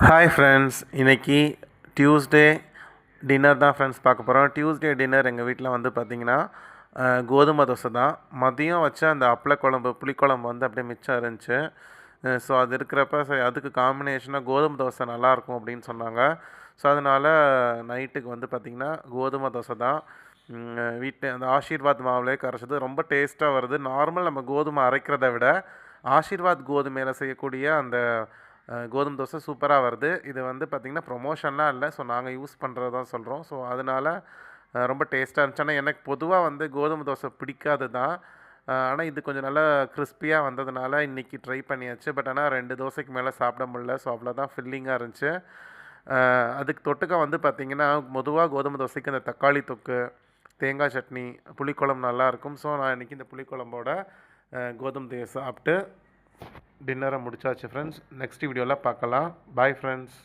Hi friends இன்றைக்கி Tuesday dinner தான் friends பார்க்க போகிறோம் டியூஸ்டே டின்னர் எங்கள் வீட்டில் வந்து பார்த்திங்கன்னா கோதுமை தோசை தான். மதியம் வச்ச அந்த அப்பள குழம்பு புளிக்குழம்பு வந்து அப்படியே மிச்சம் இருந்துச்சு. ஸோ அது இருக்கிறப்ப சரி அதுக்கு காம்பினேஷனாக கோதுமை தோசை நல்லாயிருக்கும் அப்படின்னு சொன்னாங்க. ஸோ அதனால் நைட்டுக்கு வந்து பார்த்திங்கன்னா கோதுமை தோசை தான். வீட்டு அந்த ஆஷீர்வாத் மாவுலே கரைச்சது. ரொம்ப டேஸ்ட்டாக வருது. நார்மல் நம்ம கோதுமை அரைக்கிறத விட ஆஷீர்வாத் கோதுமையில் செய்யக்கூடிய அந்த கோதுமை தோசை சூப்பராக வருது. இது வந்து பார்த்திங்கன்னா ப்ரொமோஷன்லாம் இல்லை. ஸோ நாங்கள் யூஸ் பண்ணுறது தான் சொல்கிறோம் ஸோ அதனால் ரொம்ப டேஸ்ட்டாக இருந்துச்சு. ஆனால் எனக்கு பொதுவாக வந்து கோதுமை தோசை பிடிக்காது தான் ஆனால் இது கொஞ்சம் நல்லா கிறிஸ்பியாக வந்ததுனால இன்றைக்கி ட்ரை பண்ணியாச்சு. பட் ஆனால் ரெண்டு தோசைக்கு மேலே சாப்பிட முடியல. ஸோ அவ்வளோதான் ஃபில்லிங்காக இருந்துச்சு. அதுக்கு தொட்டுக்க வந்து பார்த்திங்கன்னா பொதுவாக கோதுமை தோசைக்கு இந்த தக்காளி தொக்கு தேங்காய் சட்னி புளிக்குழம்பு நல்லாயிருக்கும் ஸோ நான் இன்றைக்கி இந்த புளிக்குழம்போட கோதுமை தோசை சாப்பிட்டு டின்னரை முடிச்சாச்சு ஃப்ரெண்ட்ஸ் நெக்ஸ்ட் வீடியோவில் பார்க்கலாம். Bye friends